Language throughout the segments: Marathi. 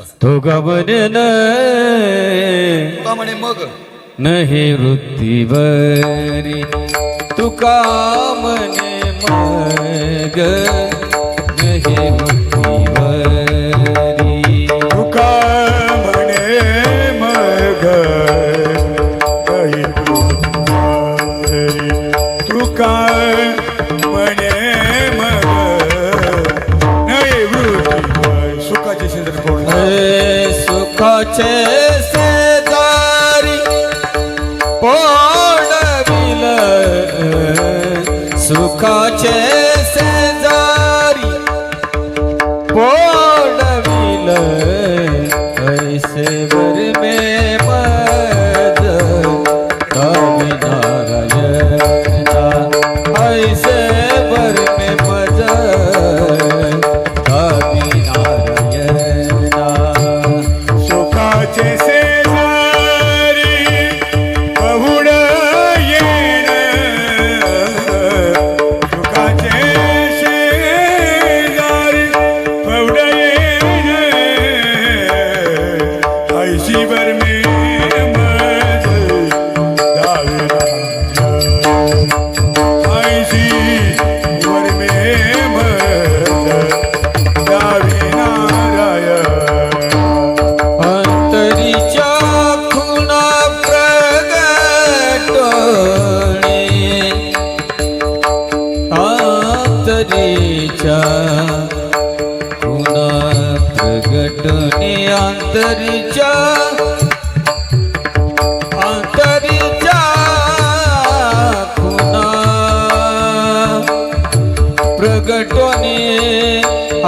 तुका म्हणे तुका म्हणे मग. नाही वृत्ती तुका म्हणे मग? नाही Koçe Sezari Boğaz प्रगटने अंतरीच्या अंतरीच्या खुना प्रगटने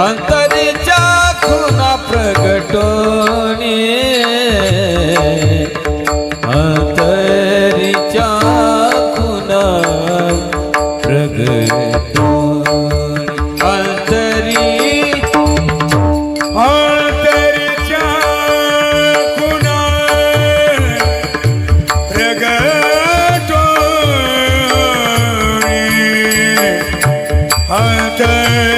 अंतरीच्या खुना प्रगटने matin.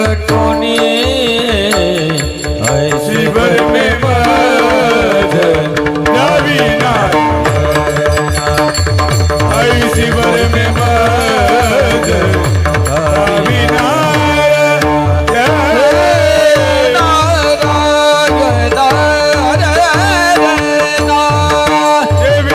संकटों शिवर में भजन नवीना शिवर में